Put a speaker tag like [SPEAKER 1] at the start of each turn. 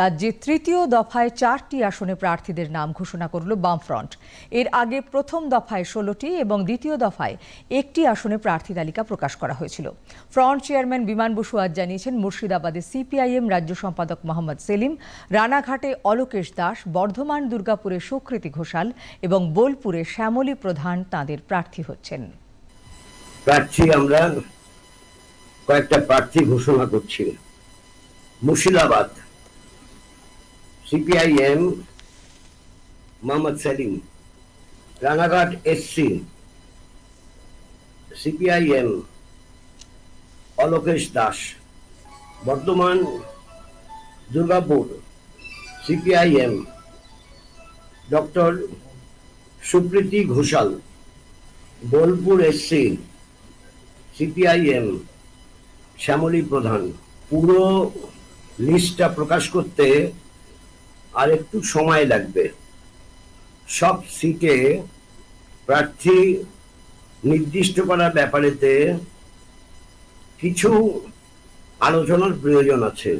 [SPEAKER 1] রাজ্যে তৃতীয় দফায় চারটি আসনে প্রার্থীদের নাম ঘোষণা করল বামফ্রন্ট। এর আগে প্রথম দফায় ষোলোটি এবং দ্বিতীয় দফায় একটি আসনে প্রার্থী তালিকা প্রকাশ করা হয়েছিল। ফ্রন্ট চেয়ারম্যান বিমান বসু আজ জানিয়েছেন, মুর্শিদাবাদে সিপিআইএম রাজ্য সম্পাদক মোহাম্মদ সেলিম, রানাঘাটে অলোকেশ দাস, বর্ধমান দুর্গাপুরে সুকৃতি ঘোষাল এবং বোলপুরে শ্যামলী প্রধান তাঁদের প্রার্থী হচ্ছেন।
[SPEAKER 2] প্রার্থী আমরা কয়েকটা প্রার্থী ঘোষণা করছি। Murshidabad CPIM Mohammad Selim Ranaghat SC CPIM Alokesh Das Bardhaman Durgapur CPIM doctor Supriti Ghoshal, Bolpur SC CPIM Shyamali Pradhan. পুরো লিস্টটা প্রকাশ করতে আর একটু সময় লাগবে। সব সিটে প্রার্থী নির্দিষ্ট করার ব্যাপারেতে কিছু আলোচনার প্রয়োজন আছে।